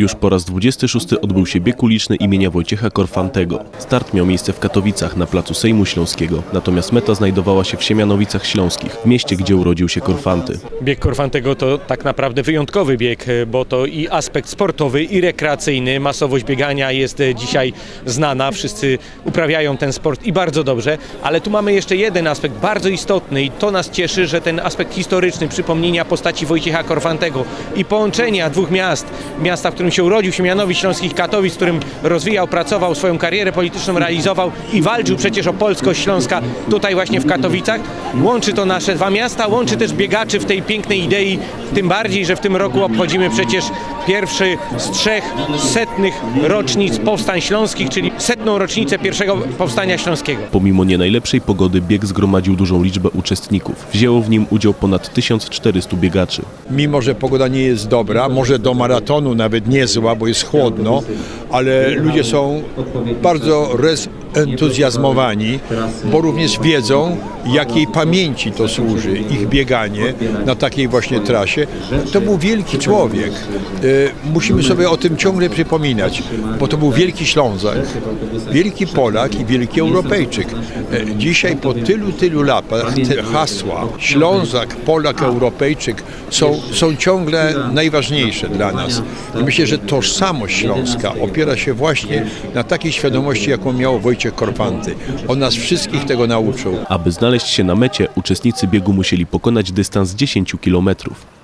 Już po raz 26 odbył się bieg uliczny imienia Wojciecha Korfantego. Start miał miejsce w Katowicach na placu Sejmu Śląskiego, natomiast meta znajdowała się w Siemianowicach Śląskich, w mieście, gdzie urodził się Korfanty. Bieg Korfantego to tak naprawdę wyjątkowy bieg, bo to i aspekt sportowy, i rekreacyjny. Masowość biegania jest dzisiaj znana, wszyscy uprawiają ten sport i bardzo dobrze, ale tu mamy jeszcze jeden aspekt bardzo istotny i to nas cieszy, że ten aspekt historyczny przypomnienia postaci Wojciecha Korfantego i połączenia dwóch miast, miasta, w którym się urodził, Siemianowic Śląskich Katowic, w którym rozwijał, pracował, swoją karierę polityczną realizował i walczył przecież o polskość Śląska tutaj właśnie w Katowicach. Łączy to nasze dwa miasta, łączy też biegaczy w tej pięknej idei, tym bardziej, że w tym roku obchodzimy przecież pierwszy z trzech setnych rocznic powstań śląskich, czyli setną rocznicę pierwszego powstania śląskiego. Pomimo nie najlepszej pogody bieg zgromadził dużą liczbę uczestników. Wzięło w nim udział ponad 1400 biegaczy. mimo że pogoda nie jest dobra, może do maratonu nawet niezła, bo jest chłodno, ale ludzie są bardzo entuzjazmowani, bo również wiedzą, jakiej pamięci to służy, ich bieganie na takiej właśnie trasie. To był wielki człowiek. Y, Musimy sobie o tym ciągle przypominać, bo to był wielki Ślązak, wielki Polak i wielki Europejczyk. Y, Dzisiaj po tylu, tylu latach te hasła Ślązak, Polak, Europejczyk są, są ciągle najważniejsze dla nas. I myślę, że tożsamość śląska opiera się właśnie na takiej świadomości, jaką miał On nas wszystkich tego nauczył. Aby znaleźć się na mecie, uczestnicy biegu musieli pokonać dystans 10 kilometrów.